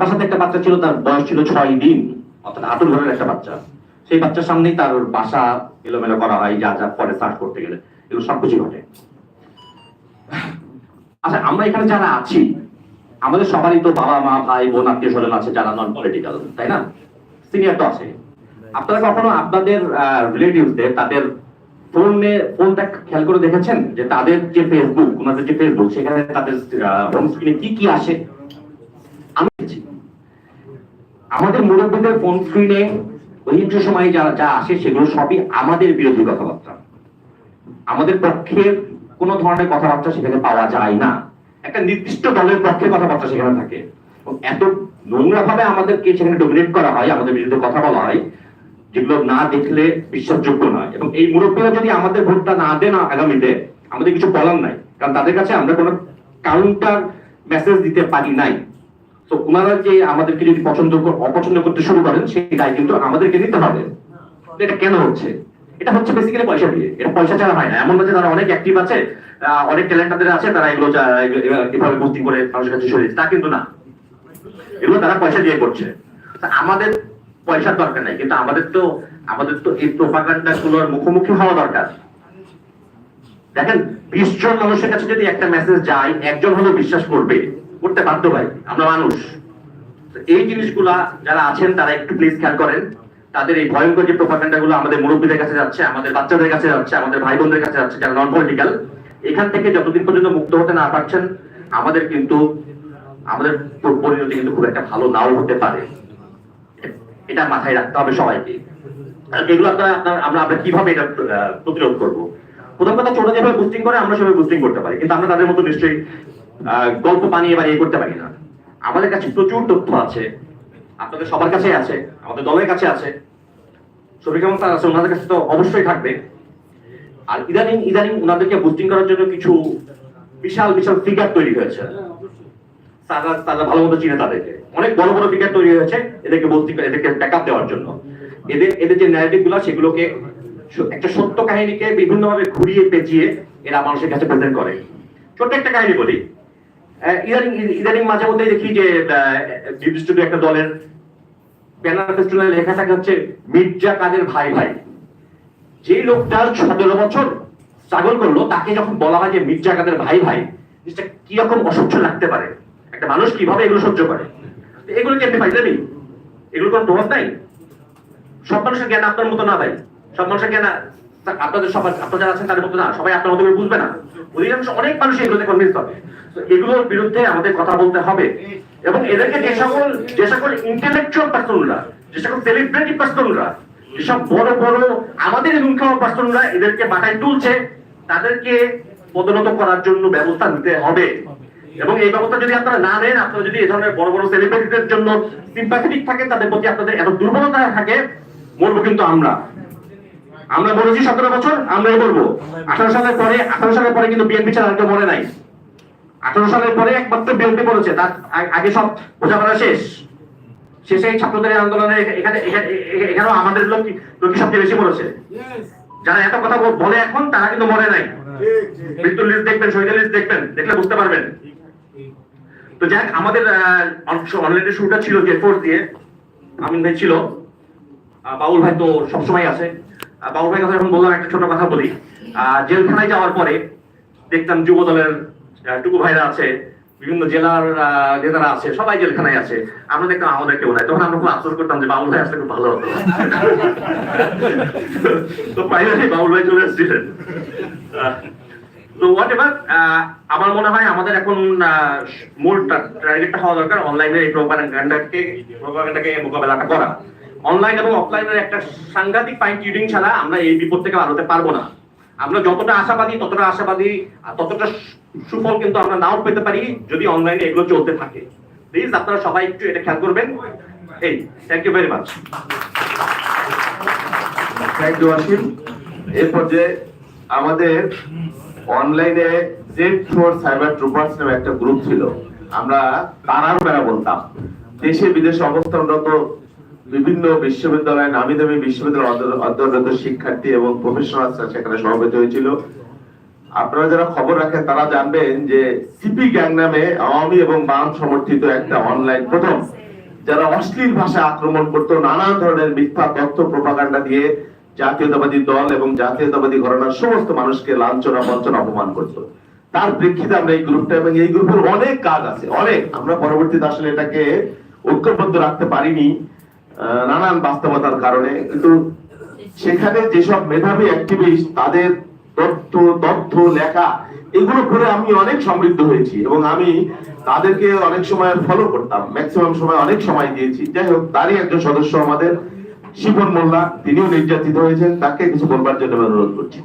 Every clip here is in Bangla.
তার সাথে একটা বাচ্চা ছিল, তার বয়স ছিল ছয় দিন। অর্থাৎ আতুর ঘরের একটা বাচ্চা। সেই বাচ্চার সামনেই তার বাসা এলোমেলো করা হয়, যা যা পরে সার্চ করতে গেলে। এগুলো সবকিছু ঘটে। আচ্ছা আমরা এখানে যারা আছি, আমাদের সবারই তো বাবা, মা, ভাই, বোন, আত্মীয় স্বজন আছে যারা নন পলিটিক্যাল তাই না? সিনিয়র তো আছে। আপনারা কখনো আপনাদের রিলেটিভসদের তাদের ফোনে ফোনটা খেয়াল করে দেখেছেন? যে তাদের যে ফেসবুক ওনাদের যে ফেসবুক সেখানে তাদের হোম স্ক্রিনে কি কি আসে? আমি আমাদের মুরব্বীদের ফোন স্ক্রিনে অধিকাংশ সময় যা যা আসে সেগুলো সবই আমাদের বিরোধী কথাবার্তা। আমাদের পক্ষের কোনো ধরনের কথাবার্তা সেখানে পাওয়া যায় না। একটা নির্দিষ্ট দলের পক্ষে কথাবার্তা সেখানে থাকে। এত নোংরা ভাবে আমাদেরকে সেখানে ডোমিনেট করা হয়, আমাদের বিরুদ্ধে কথা বলা হয়, যেগুলো না দেখলে বিশ্বাসযোগ্য নয়। এবং এই মুরব্বীরা যদি আমাদের ভোটটা না দেন আগামীতে আমাদের কিছু বলার নাই। কারণ তাদের কাছে আমরা কোনো কাউন্টার মেসেজ দিতে পারি নাই। তো ওনারা যে আমাদেরকে যদি পছন্দ অপছন্দ করতে শুরু করেন, সেই দায় কিন্তু আমাদেরকে নিতে হবে। এটা কেন হচ্ছে? এটা হচ্ছে বেসিক্যালি পয়সা দিয়ে। এটা পয়সা ছাড়া হয় না। এমন যে তারা অনেক অ্যাক্টিভ আছে অনেক ট্যালেন্ট তাদের আছে, তারা এগুলো এভাবে বুস্টিং করে মানুষের কাছে সরিয়ে তা কিন্তু না। এগুলো তারা পয়সা দিয়ে করছে। আমাদের পয়সার দরকার নাই। কিন্তু আমাদের তো আমাদের তো এই প্রোপাগান্ডা গুলোর মুখোমুখি হওয়া দরকার। দেখেন, বিশ জন মানুষের কাছে যদি একটা মেসেজ যায়, একজন হলেও বিশ্বাস করবে। করতে বাধ্য ভাই, আমরা মানুষ। এই জিনিসগুলা যারা আছেন, তারা একটু প্লিজ খেয়াল করেন। তাদের এই ভয়ঙ্কর যে প্রোপাগান্ডা গুলো আমাদের মুরব্বীদের কাছে যাচ্ছে, আমাদের বাচ্চাদের কাছে যাচ্ছে, আমাদের ভাই বোনদের কাছে যাচ্ছে, যারা নন পলিটিক্যাল এখান থেকে যতদিন পর্যন্ত মুক্ত হতে না পারছেন, আমাদের কিন্তু, আমাদের পরিণতি কিন্তু খুব একটা ভালো নাও হতে পারে। এটা মাথায় রাখতে হবে সবাইকে। এগুলো আপনারা আমরা আমরা কীভাবে এটা প্রতিরোধ করব? প্রথম কথা, ছোট যেভাবে বুস্টিং করে, আমরা সেভাবে বুস্টিং করতে পারি। কিন্তু আমরা তাদের মতো নিশ্চয়ই গল্প বানিয়ে বানিয়ে করতে পারি না। আমাদের কাছে প্রচুর তথ্য আছে। আপনাদের সবার কাছে আছে, আমাদের দলের কাছে আছে। শফিক তার আছে, ওনাদের কাছে তো অবশ্যই থাকবে। আর ইদানিং ইদানিং ওনাদেরকে বুস্টিং করার জন্য কিছু বিশাল বিশাল ফিগার তৈরি হয়েছে। তারা তারা ভালো মতো চিনে তাদেরকে। অনেক বড় বড় ফিগার তৈরি হয়েছে এদেরকে বলতে এদেরকে ব্যাকআপ দেওয়ার জন্য। এদের এদের যে ন্যারেটিভগুলো, সেগুলোকে একটা সত্য কাহিনীকে বিভিন্ন ভাবে ঘুরিয়ে পেঁচিয়ে এরা মানুষের কাছে প্রেজেন্ট করে। ছোট্ট একটা কাহিনী বলি। ইদানিং মাঝে মধ্যে দেখি যে দু একটা দলের ব্যানার লেখা থাকে হচ্ছে, মির্জা কাদের ভাই ভাই। যে লোকটার সতেরো বছর স্ট্রাগল করল, তাকে যখন বলা হয় যে, মির্জা কাদের ভাই ভাই, জিনিসটা কীরকম অসহ্য লাগতে পারে? একটা মানুষ কীভাবে এগুলো সহ্য করে? এগুলো কি আপনি ফাইজলামি এগুলো কোনো প্রভাব নাই? সব মানুষের জ্ঞান আপনার মতো না ভাই? সব মানুষের জ্ঞান আপনাদের সবার আপনারা যারা আছেন তাদের মতো না, সবাই আপনার মতো করে বুঝবে না। অধিকাংশ অনেক মানুষ এগুলোতে কনভিন্স হবে। এগুলোর বিরুদ্ধে আমাদের কথা বলতে হবে। এবং এদেরকে যে সকল যে সকল ইন্টেলেকচুয়াল পার্সনরা যে সকল সেলিব্রিটি পার্সনরা যেসব বড় বড় আমাদের খাওয়া পার্সনরা এদেরকে বাটায় তুলছে, তাদেরকে পদোন্নত করার জন্য ব্যবস্থা নিতে হবে। এবং এই ব্যবস্থা যদি আপনারা না নেন, আপনারা যদি এই ধরনের বড় বড় সেলিব্রিটিদের জন্য সিম্প্যাথেটিক থাকে তাদের প্রতি আপনাদের এত দুর্বলতা থাকে, মরবো কিন্তু আমরা। আমরা বলেছি সতেরো বছর আমরাই বলব। আঠারো সালের পরে আঠারো সালের পরে কিন্তু বিএনপি ছাড়া আর কেউ মরে নাই। আঠারো সালের পরে একমাত্র বিএনপি বলেছে তার আগে সব বোঝাপড়া শেষ। শেষে এই ছাত্রদের আন্দোলনে এখানে এখানে- এখানে- এখানেও আমাদের লোক সবচেয়ে বেশি মরেছে যারা এত কথা বলে এখন তারা কিন্তু মরে নাই। মৃত্যুর লিস্ট দেখবেন শহীদের লিস্ট দেখবেন দেখলে বুঝতে পারবেন। তো যাক আমাদের অনলাইনে শুরুটা ছিল যে ফোর্স দিয়ে। আমিন ভাই ছিল। বাবুল ভাই তো সবসময় আছে। বাবুল ভাই কথা যখন বললাম, একটা ছোট কথা বলি। জেলখানায় যাওয়ার পরে দেখতাম যুব দলের টুকু ভাইরা আছে, বিভিন্ন জেলার নেতারা আছে, সবাই জেলখানায় আছে। আমরা দেখতাম আমাদের কেউ নাই। তখন আমরা খুব আফসোস করতাম যে বাবুল ভাই আসলে খুব ভালো হতো। তো ফাইনালি বাবুল ভাই চলে এসেছিলেন। তো হোয়াট এভার আমার মনে হয় আমাদের এখন মূল টার্গেটটা হওয়া দরকার। অনলাইনে এই প্রোপাগান্ডাকে প্রোপাগান্ডাকে মোকাবেলাটা করা। অনলাইন এবং অফলাইনের একটা সাংঘাতিক ফাইন টিউনিং ছাড়া আমরা এই বিপদ থেকে আলোতে পারব না। আমরা যতটা আশাবাদী, ততটা আশাবাদী ততটা সুফল কিন্তু আমরা নাও পেতে পারি যদি অনলাইনে এগুলো চলতে থাকে। প্লিজ আপনারা সবাই একটু এটা খেয়াল করবেন। এই thank you very much thank you Asim এরপর যে আমাদের অনলাইনে জেড ফোর সাইবার ট্রুপার্স নামে একটা গ্রুপ ছিল। আমরা তারার বেড়া বলতাম। দেশে বিদেশে অবস্থানরত বিভিন্ন বিশ্ববিদ্যালয় নামি দামি বিশ্ববিদ্যালয় অধ্য- অধ্যয়নরত শিক্ষার্থী এবং প্রফেশনালসরা সেখানে সমবেত হয়েছিল। আপনারা যারা খবর রাখেন, তারা জানবেন যে সিপি গ্যাং নামে আওয়ামী এবং বাম সমর্থিত একটা অনলাইন প্রথম, যারা অশ্লীল ভাষা আক্রমণ করতো, নানান ধরনের মিথ্যা তথ্য প্রপাগান্ডা দিয়ে জাতীয়তাবাদী দল এবং জাতীয়তাবাদী ঘরানার সমস্ত মানুষকে লাঞ্ছনা, বঞ্চনা, অপমান করতো। তার প্রেক্ষিতে আমরা এই গ্রুপটা এবং এই গ্রুপের অনেক কাজ আছে, অনেক। আমরা পরবর্তীতে আসলে এটাকে ঐক্যবদ্ধ রাখতে পারিনি। নানান বাস্তবতার কারণে। কিন্তু সেখানে যেসব মেধাবী অ্যাক্টিভিস্ট তাদের তথ্য তথ্য, লেখা, এগুলো করে আমি অনেক সমৃদ্ধ হয়েছি এবং আমি তাদেরকে অনেক সময় ফলো করতাম ম্যাক্সিমাম সময় অনেক সময় দিয়েছি। যাই হোক, তারই একজন সদস্য আমাদের শিবন মোল্লা, তিনিও নির্যাতিত হয়েছেন, তাকে কিছু বলবার জন্য আমি অনুরোধ করছি।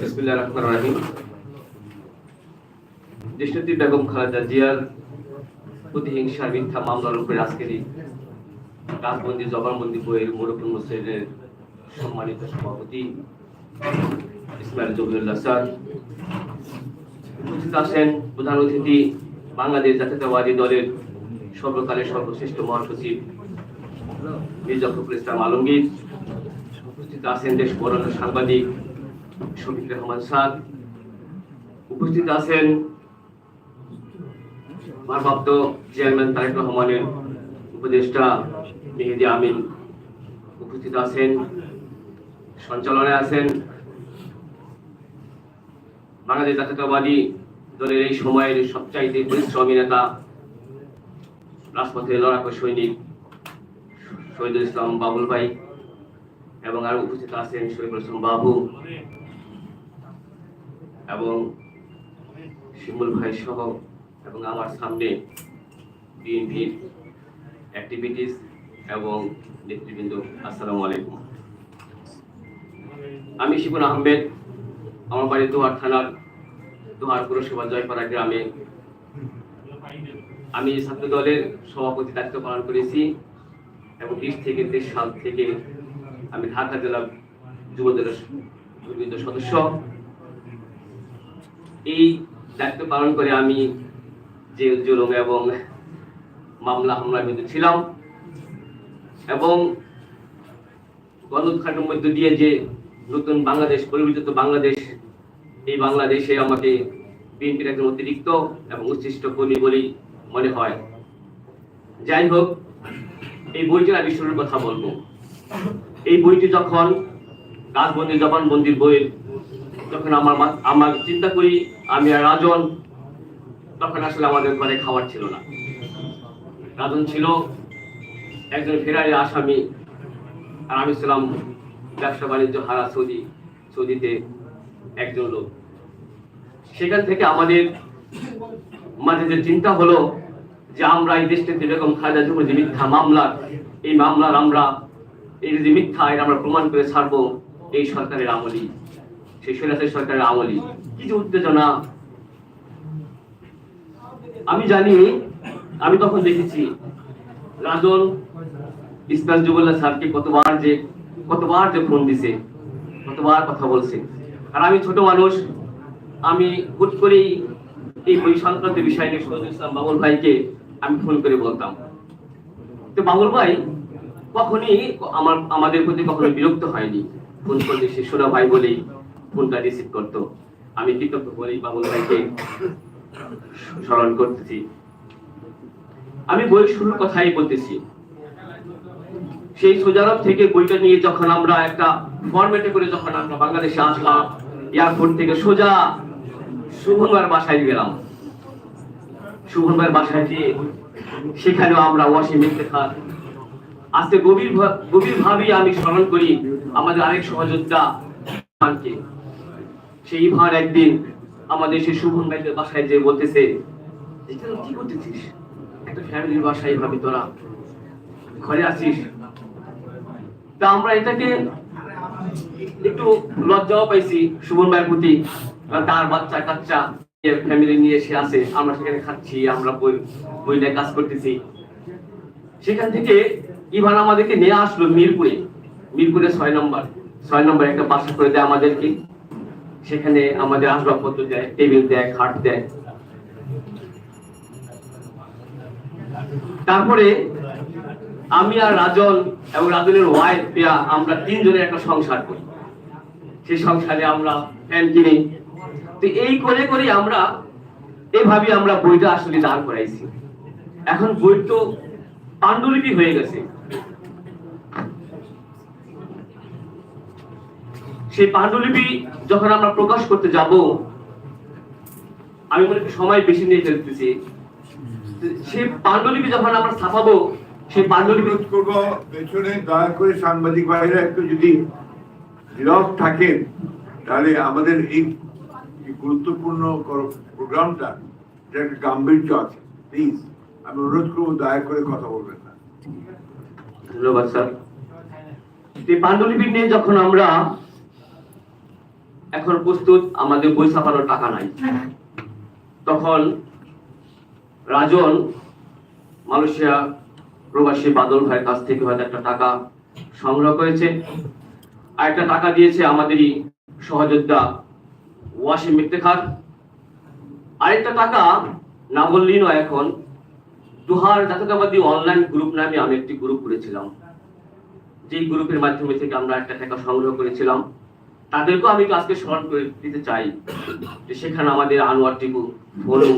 বিসমিল্লাহির রহমানির বেগম খালেদা জিয়ার প্রতিহিংসার মিথ্যা মামলার উপরে আজকের এই রাজবন্দি, জবানবন্দি বইয়ের মোরকুল মুসলিমের সম্মানিত সভাপতি ইসমাইল জবিউল্লাহ স্যার, উপস্থিত আছেন প্রধান অতিথি বাংলাদেশ জাতীয়তাবাদী দলের সর্বকালের সর্বশ্রেষ্ঠ মহাসচিব মির্জা ফখরুল ইসলাম আলমগীর, উপস্থিত আছেন দেশ বরণ্য সাংবাদিক শফিক রহমান স্যার, উপস্থিত আছেন ভারপ্রাপ্ত চেয়ারম্যান তারেক রহমানের উপদেষ্টা মেহেদি আমিন উপস্থিত আছেন সঞ্চালনে আছেন। বাংলাদেশ জাতীয়তাবাদী দলের এই সময়ের সবচাইতে পরিশ্রমী নেতা, রাজপথে লড়াকু সৈনিক শহীদুল ইসলাম বাবুল ভাই এবং আরও উপস্থিত আছেন শরীফুল ইসলাম বাবু এবং শিমুল ভাই সহ এবং আমার সামনে বিএনপির অ্যাক্টিভিটিস এবং নেতৃবৃন্দ, আসসালামু আলাইকুম। আমি শিবুল আহমেদ, আমার বাড়ি দোহার থানার দোহার পুরসভা জয়পাড়া গ্রামে। আমি ছাত্র দলের সভাপতি দায়িত্ব পালন করেছি এবং বিশ থেকে তেইশ সাল থেকে আমি ঢাকা জেলা যুব দলের সদস্য। এই দায়িত্ব পালন করে আমি জেল জুলুম এবং মামলা হামলার মধ্যে ছিলাম এবং গণউৎখানের মধ্য দিয়ে যে নতুন বাংলাদেশ, পরিবর্তিত বাংলাদেশ, এই বাংলাদেশে আমাকে বিএনপির একজন অতিরিক্ত এবং উচ্ছিষ্ট কর্মী বলেই মনে হয়। যাই হোক, এই বইটির আমি শুরুর কথা বলব। এই বইটি যখন গাছবন্দি জবানবন্দির বই যখন আমার আমার চিন্তা করি, আমি আর রাজন তখন আসলে আমাদের ঘরে খাবার ছিল না। রাজন ছিল একজন ফেরারি আসামি, আর আমি ছিলাম ব্যবসা বাণিজ্য হারা সৌদি, সৌদিতে একজন লোক। সেখান থেকে আমাদের মাঝে যে চিন্তা হলো যে আমরা এই দেশটিতে বেগম খালেদা জিয়ার যে মিথ্যা মামলার এই মামলার আমরা, এই যে মিথ্যা এটা আমরা প্রমাণ করে ছাড়বো এই সরকারের আমলি সেই সরকারের আমলি কি যে উত্তেজনা আমি জানি, আমি তখন দেখেছি রাজন ইসমাইল জুবুল্লাহ স্যারকে কতবার যে কতবার যে ফোন দিছে, কতবার কথা বলছে। আর আমি ছোট মানুষ, আমি হুট করেই এই বই সংক্রান্ত বিষয় নিয়ে সৈয়দ ইসলাম বাবুল ভাইকে আমি ফোন করে বলতাম। তো বাবুল ভাই, কখনই আমার, আমাদের প্রতি কখনো বিরক্ত হয়নি। ফোন করলে সে সোনা ভাই বলেই ফোনটা রিসিভ করতো। আমি কৃতজ্ঞ বলেই বাবুল ভাইকে। স্মরণ করতেছি। আমি বই শুরুর কথাই বলতেছি। সেই সোজারব থেকে বইটা নিয়ে যখন আমরা একটা ফরম্যাটে করে যখন আমরা বাংলাদেশে আসলাম এয়ারপোর্ট থেকে সোজা শুভঙ্গার বাসায় গেলাম। শুভঙ্গার বাসায় গিয়ে সেখানেও আমরা ওয়াসিম ইফতেখার। আজকে গভীর গভীর আমি স্মরণ করি আমাদের আরেক সহযোদ্ধা সেই ইভান একদিন আমাদের সেই শুভন ভাইদের বাসায় যে বলতেছে কি করতেছিস? একটা ফ্যামিলির বাসায় ভাবি তোরা। ঘরে আছিস? তা আমরা এটাকে একটু লজ্জাও পাইছি সুমন ভাইয়ের প্রতি। তার বাচ্চা কাচ্চা ফ্যামিলি নিয়ে এসে আসে আমরা সেখানে খাচ্ছি, আমরা বই বই নিয়ে কাজ করতেছি। সেখান থেকে ইভান আমাদেরকে নিয়ে আসলো মিরপুরে। মিরপুরে ছয় নম্বর। ছয় নম্বর একটা বাসা করে দেয় আমাদেরকে। সেখানে আমাদের আসবাবপত্র দেয়, টেবিল দেয়, খাট দেয়। তারপরে আমি আর রাজন এবং রাজনের ওয়াইফ পেয়া আমরা তিনজনের একটা সংসার করি। সেই সংসারে আমরা ফ্যান কিনি। তো এই করে করে আমরা এভাবে আমরা বইটা আসলে দাঁড় করাইছি। এখন বই তো পাণ্ডুলিপি হয়ে গেছে। সেই পাণ্ডুলিপি যখন আমরা প্রকাশ করতে যাব আমি মনে সময় বেশি নিয়ে ফেলতেছি। সেই পাণ্ডুলিপি যখন আমরা ছাপাবো সেই পাণ্ডুলিপি করব পেছনে দয়া করে সাংবাদিক ভাইরা একটু যদি নীরব থাকেন তাহলে আমাদের এই গুরুত্বপূর্ণ প্রোগ্রামটা একটা গাম্ভীর্য আছে। প্লিজ আমি অনুরোধ করব দয়া করে কথা বলবেন না। ধন্যবাদ স্যার। পাণ্ডুলিপি নিয়ে যখন আমরা এখন প্রস্তুত, আমাদের বই ছাপানোর টাকা নাই। তখন রাজন মালয়েশিয়া প্রবাসী বাদল ভাইয়ের কাছ থেকে হয়তো একটা টাকা সংগ্রহ করেছে। আর একটা টাকা দিয়েছে আমাদেরই সহযোদ্ধা ওয়াসিম ইফতেখার। আরেকটা টাকা না বললেই নয় এখন, দুহার জাতীয়তাবাদী অনলাইন গ্রুপ নামে আমি একটি গ্রুপ করেছিলাম। যেই গ্রুপের মাধ্যমে থেকে আমরা একটা টাকা সংগ্রহ করেছিলাম। তাদেরকেও আমি আজকে স্মরণ করে দিতে চাই যে সেখানে আমাদের আনোয়ার টিপু ভনু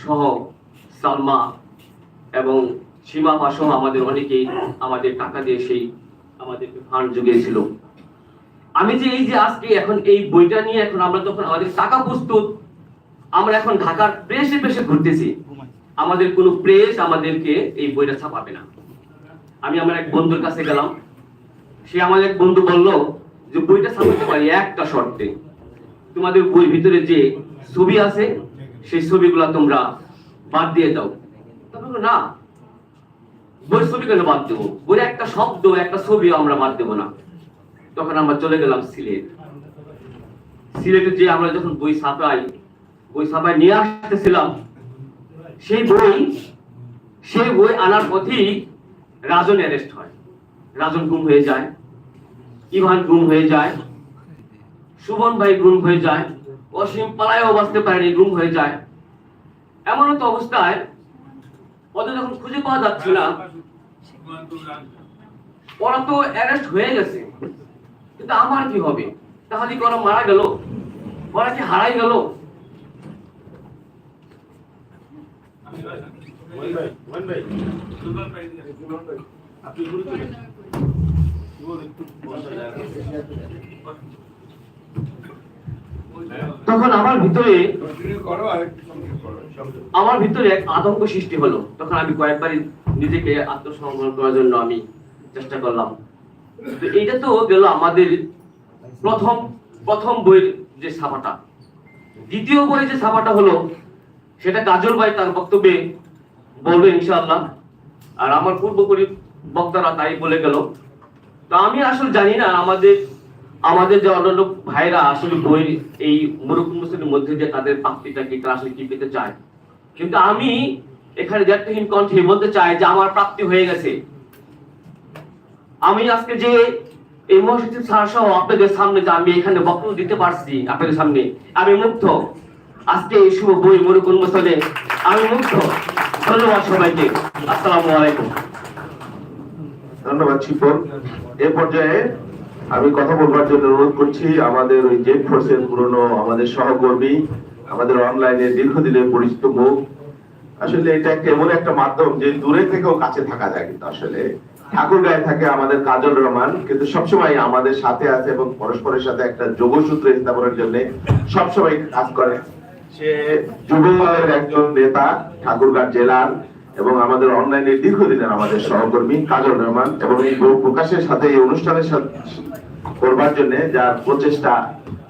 সহ, সালমা এবং সীমা পাসহ আমাদের অনেকেই আমাদের টাকা দিয়ে সেই আমাদেরকে ফান্ড জুগিয়েছিল। আমি যে এই যে আজকে এখন এই বইটা নিয়ে এখন আমরা যখন আমাদের টাকা প্রস্তুত, আমরা এখন ঢাকার প্রেসে প্রেসে ঘুরতেছি। আমাদের কোনো প্রেস আমাদেরকে এই বইটা ছাপাবে না। আমি আমার এক বন্ধুর কাছে গেলাম। সে আমার এক বন্ধু বলল যে বইটা ছাপাতে পারি, একটা শর্তে। তোমাদের বই ভিতরে যে ছবি আছে, সেই ছবিগুলো তোমরা বাদ দিয়ে দাও। না বই ছবি কেন বাদ দেবো? বইয়ের একটা শব্দ, একটা ছবি আমরা বাদ দেবো না। তখন আমরা চলে গেলাম সিলেট। সিলেটে যে আমরা যখন বই ছাপাই বই ছাপাই নিয়ে আসতেছিলাম, সেই বই সেই বই আনার পথেই রাজন অ্যারেস্ট হয়। রাজন গুম হয়ে যায়। ইভান গুম হয়ে যায় সুবন ভাই গুম হয়ে যায় অসীম পালায়ও বাঁচতে পারেনি গুম হয়ে যায়। এমন তো অবস্থায় ওদের যখন খুঁজে পাওয়া যাচ্ছে না ওরা তো অ্যারেস্ট হয়ে গেছে। কিন্তু আমার কি হবে? তাহলে কি ওরা মারা গেল? ওরা কি হারাই গেল? তখন আমার ভিতরে। আমার ভিতরে এক আতঙ্ক সৃষ্টি হলো। তখন আমি কয়েকবারই নিজেকে আত্মসংবরণ করার জন্য আমি চেষ্টা করলাম। তো এইটা তো গেল আমাদের প্রথম প্রথম বইয়ের যে ছাপাটা। দ্বিতীয় বইয়ের যে ছাপাটা হলো সেটা কাজল ভাই তার বক্তব্যে বলবে ইনশাআল্লাহ। আর আমার পূর্বপরি বক্তারা তাই বলে গেল। তো আমি আসলে জানি না আমাদের আমাদের যে অন্যান্য ভাইরা আসলে বই এই মুরুখ মুসলিমের মধ্যে যে তাদের প্রাপ্তিটা কি, তারা আসলে কি পেতে চায়? কিন্তু আমি এখানে কণ্ঠে বলতে চাই যে আমার প্রাপ্তি হয়ে গেছে। আমি আজকে যে এই স্যার সহ আপনাদের সামনে যে আমি এখানে বক্তব্য দিতে পারছি আপনাদের সামনে, আমি মুগ্ধ। আজকে এই শুভ বই মুসলে আমি মুগ্ধ। ধন্যবাদ সবাইকে। আসসালামু আলাইকুম। ধন্যবাদ, শিপন। এ পর্যায়ে আমি কথা বলবার জন্য অনুরোধ করছি, আমাদের ওই ফোর্সের পুরনো আমাদের সহকর্মী, আমাদের অনলাইনে দীর্ঘদিনের পরিচিত মুখ। আসলে এটা একটা এমন একটা মাধ্যম যে দূরে থেকেও কাছে থাকা যায় কিন্তু আসলে। ঠাকুর গায়ে থাকে আমাদের কাজল রহমান, কিন্তু সবসময় আমাদের সাথে আছে এবং পরস্পরের সাথে একটা যোগসূত্র স্থাপনের জন্য সবসময় কাজ করে। সে যুব একজন নেতা ঠাকুরগাঁ জেলার এবং আমাদের অনলাইনে দীর্ঘদিনের আমাদের সহকর্মী কাজল রহমান এবং এই বই প্রকাশের সাথে এই অনুষ্ঠানের করবার জন্য যার প্রচেষ্টা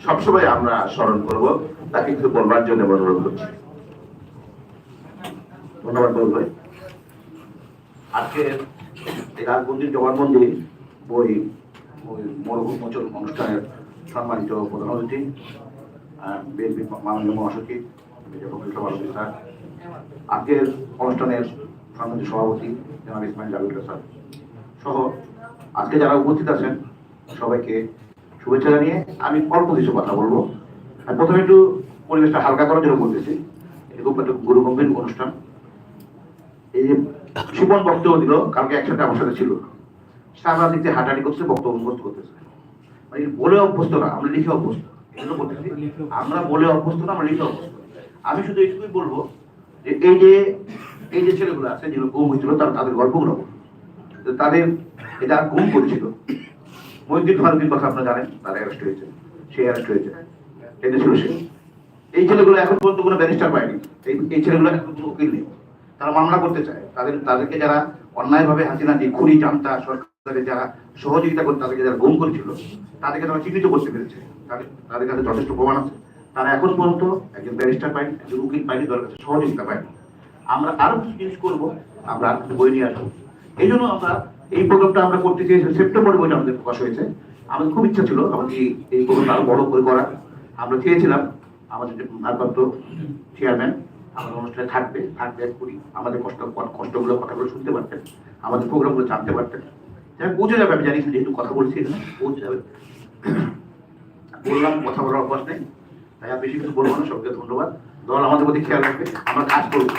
সবসময় আমরা স্মরণ করব, তাকে কিছু বলবার জন্য অনুরোধ করছি। ধন্যবাদ বল ভাই। আজকে রাজবন্দির জবানবন্দি বই মরহুম অনুষ্ঠানের সম্মানিত প্রধান অতিথি বিএনপি মহাসচিব আজকের অনুষ্ঠানের সম্মানিত সভাপতি জনাব ইসমাইল জাবির স্যার সহ আজকে যারা উপস্থিত আছেন, সবাইকে শুভেচ্ছা জানিয়ে আমি অল্প কিছু কথা বলব। আর প্রথমে একটু পরিবেশটা হালকা করার জন্য বলতেছি খুব একটা গুরুগম্ভীর অনুষ্ঠান। এই যে সুমন বক্তব্য দিল, কালকে একসাথে আমার সাথে ছিল। সারা দিতে হাঁটাহাঁটি করছে, বক্তব্য মুখস্থ করতেছে। মানে বলে অভ্যস্ত না, আমরা লিখে অভ্যস্ত। এগুলো বলতেছি, আমরা বলে অভ্যস্ত না, আমরা লিখে অভ্যস্ত। আমি শুধু এইটুকুই বলব যে এই যে এই যে ছেলেগুলো আছে, যেগুলো গুম হয়েছিল, তারা তাদের গল্পগুলো। তাদের এটা গুম করেছিল মহিউদ্দিন ফারুকের কথা আপনারা জানেন, তার অ্যারেস্ট হয়েছে সে অ্যারেস্ট হয়েছে সে। এই ছেলেগুলো এখন পর্যন্ত কোনো ব্যারিস্টার পায়নি। এই এই ছেলেগুলো এখন কোনো উকিল নেই। তারা মামলা করতে চায়। তাদের, তাদেরকে যারা অন্যায়ভাবে হাসিনা দিয়ে খুনি জানতা সরকারের যারা সহযোগিতা করে, তাদেরকে যারা গুম করেছিল, তাদেরকে তারা চিহ্নিত করতে পেরেছে। তাদের তাদের কাছে যথেষ্ট প্রমাণ আছে। তারা এখন পর্যন্ত একজন ব্যারিস্টার পায়নি একজন উকিল পায়নি তাদের কাছে সহযোগিতা পায়নি আমরা আরও কিছু জিনিস করব, আমরা আরও কিছু বই নিয়ে আসব। এই জন্য আমরা এই প্রোগ্রামটা আমরা করতে চেয়েছি সেপ্টেম্বরে বইটা আমাদের প্রকাশ হয়েছে। আমাদের খুব ইচ্ছা ছিল আমাদের এই- প্রোগ্রামটা আরও বড় করে করা আমরা চেয়েছিলাম আমাদের যে ভারপ্রাপ্ত চেয়ারম্যান আমাদের অনুষ্ঠানে থাকবে থাকবে করি। আমাদের কষ্ট কষ্টগুলো কথাগুলো শুনতে পারতেন, আমাদের প্রোগ্রামগুলো জানতে পারতেন। যাই পৌঁছে যাবে, আমি জানি যেহেতু কথা বলছি পৌঁছে যাবে। বললাম, কথা বলার অভ্যাস নেই। তাই আর বেশি কিছু বলব না সবকে ধন্যবাদ। দল আমাদের প্রতি খেয়াল রাখবে। আমরা কাজ করব।